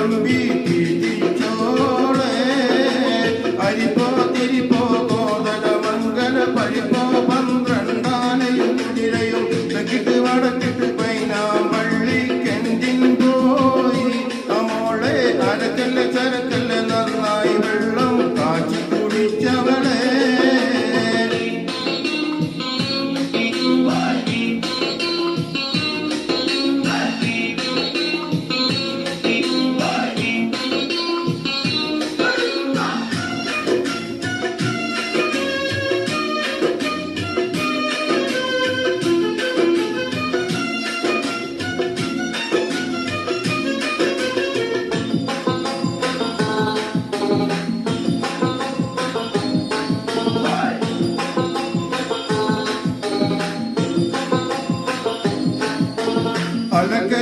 തമ്പി തിരിച്ചോളെ അരിപ്പോ തിരിപ്പോ വടക്ക്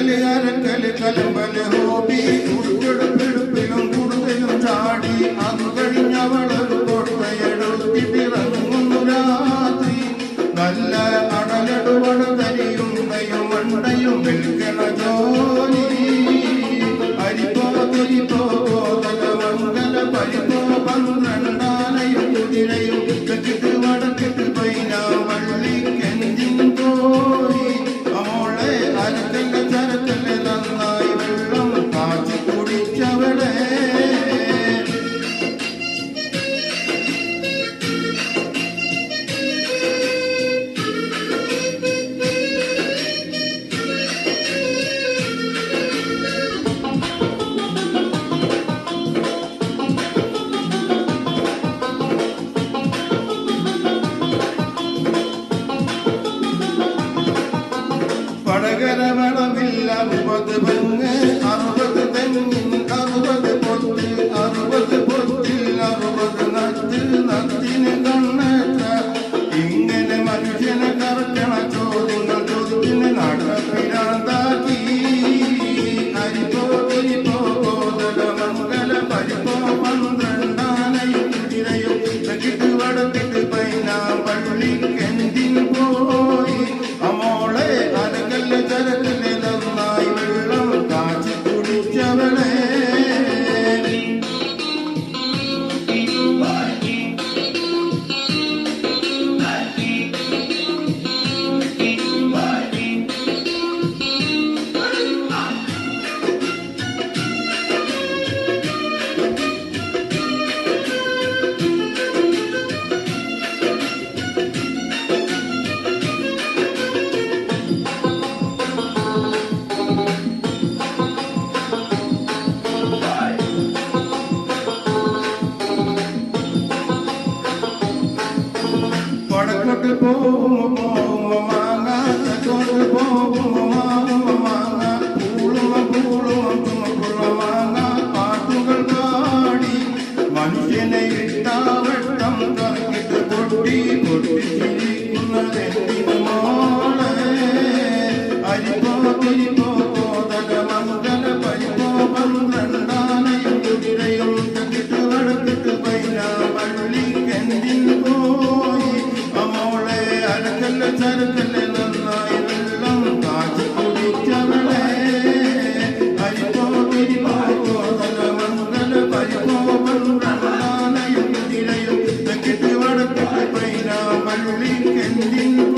ले जा रहे বিপদ ভেঙে আর করব মালা করব মা ending